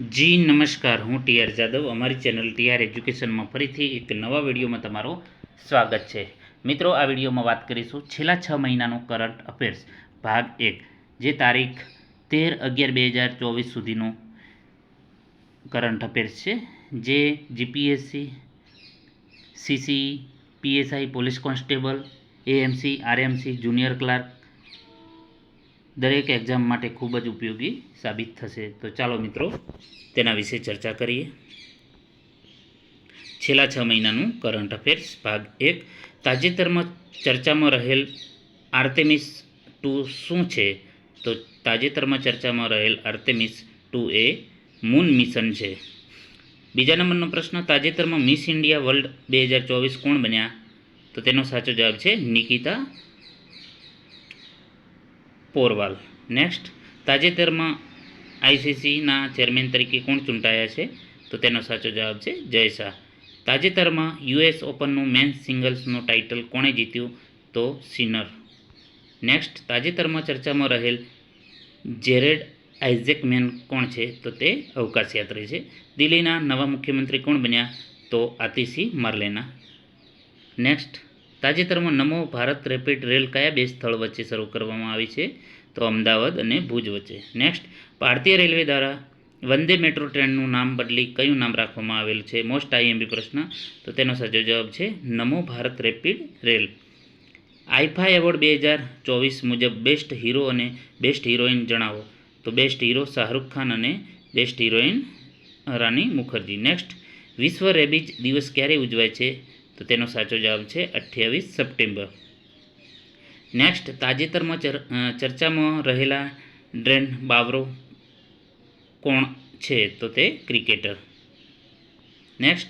જી, નમસ્કાર. હું ટીઆર જાદવ. અમારી ચેનલ ટીઆર એજ્યુકેશનમાં ફરીથી એક નવા વિડીયોમાં તમારું સ્વાગત છે. મિત્રો, આ વિડીયોમાં વાત કરીશું છેલ્લા છ મહિનાનું કરંટ અફેર્સ ભાગ એક, જે તારીખ તેર અગિયાર બે હજાર ચોવીસ સુધીનું કરંટ અફેર્સ છે, જે GPSC CC PSI, police constable, AMC, RMC, junior clerk દરેક એક્ઝામ માટે ખૂબ જ ઉપયોગી સાબિત થશે. તો ચાલો મિત્રો, તેના વિશે ચર્ચા કરીએ. છેલ્લા છ મહિનાનું કરંટ અફેર્સ ભાગ એક. તાજેતરમાં ચર્ચામાં રહેલ આર્ટેમિસ ટુ શું છે? તો તાજેતરમાં ચર્ચામાં રહેલ Artemis two a moon mission છે. બીજા નંબરનો પ્રશ્ન, તાજેતરમાં મિસ ઇન્ડિયા વર્લ્ડ બે હજાર ચોવીસ કોણ બન્યા? તો તેનો સાચો જવાબ છે નિકિતા પોરવાલ. નેક્સ્ટ તાજેતરમાં આઈસીસીના ચેરમેન તરીકે કોણ ચૂંટાયા છે? તો તેનો સાચો જવાબ છે જય શાહ. તાજેતરમાં યુએસ ઓપનનું મેન્સ સિંગલ્સનું ટાઇટલ કોણે જીત્યું? તો સિનર. નેક્સ્ટ તાજેતરમાં ચર્ચામાં રહેલ જેરેડ આઇઝેકમેન કોણ છે? તો તે અવકાશ યાત્રી છે. દિલ્હીના નવા મુખ્યમંત્રી કોણ બન્યા? તો આતિશી માર્લેના. નેક્સ્ટ તાજેતરમાં નમો ભારત રેપિડ રેલ કયા બે સ્થળ વચ્ચે શરૂ કરવામાં આવી છે? તો અમદાવાદ અને ભુજ વચ્ચે. નેક્સ્ટ ભારતીય રેલવે દ્વારા વંદે મેટ્રો ટ્રેનનું નામ બદલી કયું નામ રાખવામાં આવેલું છે? મોસ્ટ આઈએમબી પ્રશ્ન. તો તેનો સાચો જવાબ છે Namo Bharat rapid rail. IIFA award બે હજાર ચોવીસ મુજબ બેસ્ટ હીરો અને બેસ્ટ હિરોઈન જણાવો. તો બેસ્ટ હીરો શાહરૂખ ખાન અને best heroine Rani Mukherjee. Next વિશ્વ રેબીજ દિવસ ક્યારે ઉજવાય છે? તો તેનો સાચો જવાબ છે અઠ્યાવીસ સપ્ટેમ્બર. નેક્સ્ટ તાજેતરમાં ચર- ચર્ચામાં રહેલા ડ્રેન બાવરો કોણ છે તો તે ક્રિકેટર. નેક્સ્ટ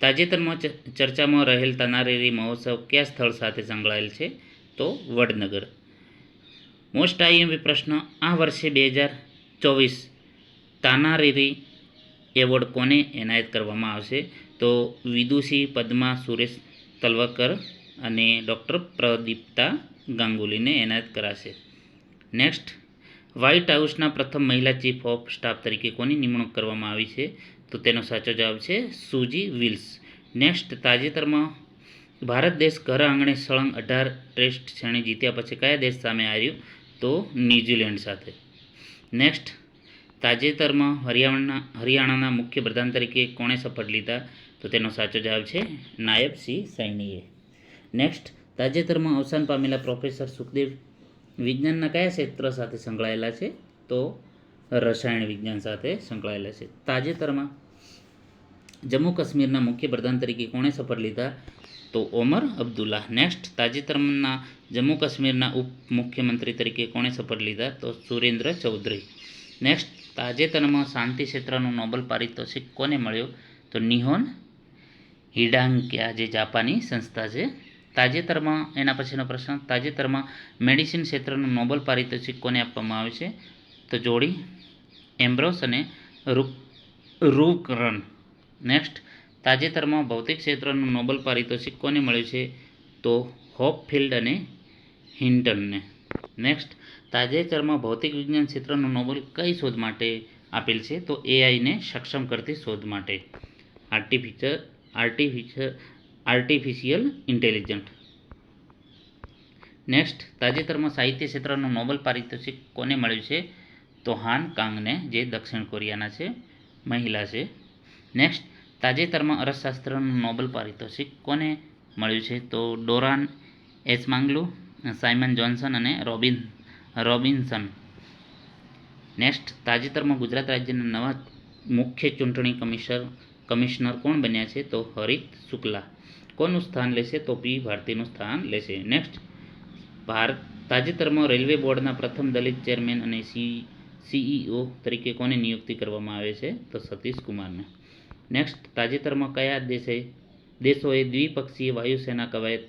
તાજેતરમાં ચર્ચામાં રહેલ તનારેરી મહોત્સવ કયા સ્થળ સાથે સંકળાયેલ છે તો વડનગર. મોસ્ટ આઈએમપી પ્રશ્ન, આ વર્ષે બે હજાર ચોવીસ તાનારીરી એવોર્ડ કોને એનાયત કરવામાં આવશે? તો વિદુષી પદ્મા સુરેશ તલવકર અને ડૉક્ટર પ્રદીપ્તા ગાંગુલીને એનાયત કરાશે. નેક્સ્ટ, વ્હાઇટ હાઉસના પ્રથમ મહિલા ચીફ ઓફ સ્ટાફ તરીકે કોની નિમણૂક કરવામાં આવી છે? તો તેનો સાચો જવાબ છે સુજી વિલ્સ. નેક્સ્ટ, તાજેતરમાં ભારત દેશ ઘર આંગણે સળંગ અઢાર ટેસ્ટ શ્રેણી જીત્યા પછી કયા દેશ સામે હાર્યું? તો ન્યૂઝીલેન્ડ સાથે. નેક્સ્ટ તાજેતરમાં હરિયાણાના હરિયાણાના મુખ્ય પ્રધાન તરીકે કોણે શપથ લીધા? તો તેનો સાચો જવાબ છે નાયબ સિંહ સૈનીએ. નેક્સ્ટ તાજેતરમાં અવસાન પામેલા પ્રોફેસર સુખદેવ વિજ્ઞાનના કયા ક્ષેત્ર સાથે સંકળાયેલા છે? તો રસાયણ વિજ્ઞાન સાથે સંકળાયેલા છે. તાજેતરમાં જમ્મુ કાશ્મીરના મુખ્ય પ્રધાન તરીકે કોણે શપથ લીધા? તો ઓમર અબ્દુલ્લા નેક્સ્ટ તાજેતરના જમ્મુ કાશ્મીરના ઉપ મુખ્યમંત્રી તરીકે કોણે શપથ લીધા? તો સુરેન્દ્ર ચૌધરી. નેક્સ્ટ તાજેતરમાં શાંતિ ક્ષેત્રનું નોબલ પારિતોષિક કોને મળ્યો? તો નિહોન હિડાંકિયા જે જાપાની સંસ્થા છે. તાજેતરમાં, એના પછીનો પ્રશ્ન, તાજેતરમાં મેડિસિન ક્ષેત્રનું નોબલ પારિતોષિક કોને આપવામાં આવે છે? તો જોડી, એમ્બ્રોસ અને રૂક રૂકરન નેક્સ્ટ, તાજેતરમાં ભૌતિક ક્ષેત્રનું નોબલ પારિતોષિક કોને મળ્યું છે? તો હોપફિલ્ડ અને હિન્ટનને નેક્સ્ટ તાજેતરમાં ભૌતિક વિજ્ઞાન ક્ષેત્રનું નોબલ કઈ શોધ માટે આપેલ છે? તો એઆઈને સક્ષમ કરતી શોધ માટે. Artificial artificial artificial intelligent next તાજેતરમાં સાહિત્ય ક્ષેત્રનું નોબલ પારિતોષિક કોને મળ્યું છે? તો હાન કાંગને, જે દક્ષિણ કોરિયાના છે, મહિલા છે. નેક્સ્ટ તાજેતરમાં અર્થશાસ્ત્રનું નોબલ પારિતોષિક કોને મળ્યું છે? તો Daron Acemoglu, Simon Johnson અને રોબિન રોબિન્સન. નેક્સ્ટ, તાજેતરમાં ગુજરાત રાજ્યના નવા મુખ્ય ચૂંટણી કમિશનર કમિશનર કોણ બન્યા છે? તો હરિત શુક્લા. કોનું સ્થાન લેશે? તો પી ભારતીનું સ્થાન લેશે. નેક્સ્ટ, ભારત, તાજેતરમાં રેલવે બોર્ડના પ્રથમ દલિત ચેરમેન અને સી, સીઈઓ તરીકે કોને નિયુક્તિ કરવામાં આવે છે? તો સતીશ કુમારને. નેક્સ્ટ, તાજેતરમાં કયા દેશે, દેશોએ દ્વિપક્ષીય વાયુસેના કવાયત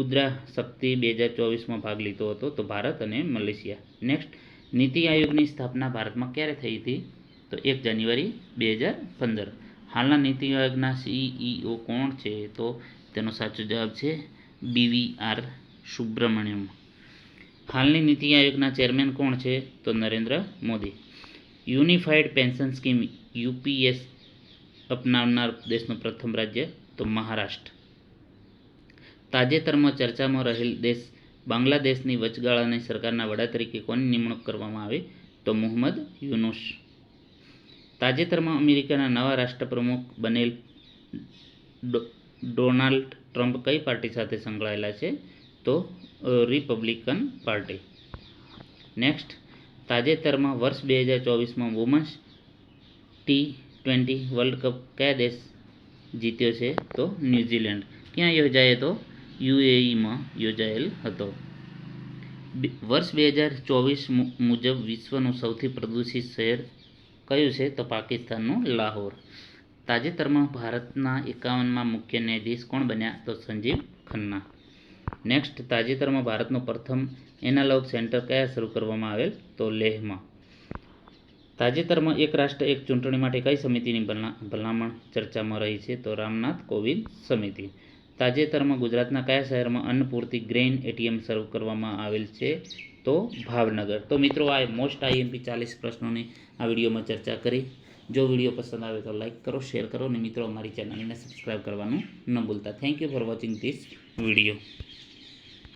ઉદ્રા શક્તિ બે હજાર ચોવીસમાં ભાગ લીધો હતો તો ભારત અને મલેશિયા. નેક્સ્ટ નીતિ આયોગની સ્થાપના ભારતમાં ક્યારે થઈ હતી? તો એક જાન્યુઆરી બે હજાર પંદર. હાલના નીતિ આયોગના સીઈઓ કોણ છે? તો તેનો સાચો જવાબ છે બીવી આર સુબ્રમણ્યમ. હાલની નીતિ આયોગના ચેરમેન કોણ છે? તો Narendra Modi. Unified pension scheme UPS અપનાવનાર દેશનું પ્રથમ રાજ્ય તો મહારાષ્ટ્ર. તાજેતરમાં ચર્ચામાં રહેલ દેશ બાંગ્લાદેશની વચગાળાની સરકારના વડા તરીકે કોની નિમણૂક કરવામાં આવી? તો મોહમ્મદ યુનુસ. તાજેતરમાં અમેરિકાના નવા રાષ્ટ્રપ્રમુખ બનેલ ડોનાલ્ડ ટ્રમ્પ કઈ પાર્ટી સાથે સંકળાયેલા છે? તો રિપબ્લિકન પાર્ટી. નેક્સ્ટ, તાજેતરમાં વર્ષ બે હજાર ચોવીસમાં women's T twenty world cup કયા દેશ જીત્યો છે? તો ન્યૂઝીલેન્ડ. ક્યાં યોજાયો તો? યુએઈમાં યોજાયેલ હતો. વર્ષ બે હજાર ચોવીસ મુજબ વિશ્વનું સૌથી પ્રદૂષિત શહેર કયું છે તો પાકિસ્તાનનું લાહોર. તાજેતરમાં ભારતના એકાવનમાં મુખ્ય ન્યાયાધીશ કોણ બન્યા તો સંજીવ ખન્ના. નેક્સ્ટ, તાજેતરમાં ભારતનું પ્રથમ એનાલોગ સેન્ટર કયા શરૂ કરવામાં આવેલ તો લેહમાં. તાજેતરમાં એક રાષ્ટ્ર, એક ચૂંટણી માટે કઈ સમિતિની ભલા- ભલામણ ચર્ચામાં રહી છે તો રામનાથ કોવિંદ સમિતિ. તાજેતરમાં ગુજરાતના કયા શહેરમાં અન્નપૂર્તિ ગ્રેઇન એટીએમ શરૂ કરવામાં આવેલ છે? તો ભાવનગર. તો મિત્રો, આ મોસ્ટ આઈએમપી ચાલીસ પ્રશ્નોની આ વિડીયોમાં ચર્ચા કરી. જો વીડિયો પસંદ આવે તો લાઈક કરો, શેર કરો અને મિત્રો અમારી ચેનલને સબસ્ક્રાઈબ કરવાનું ન ભૂલતા. Thank you for watching this video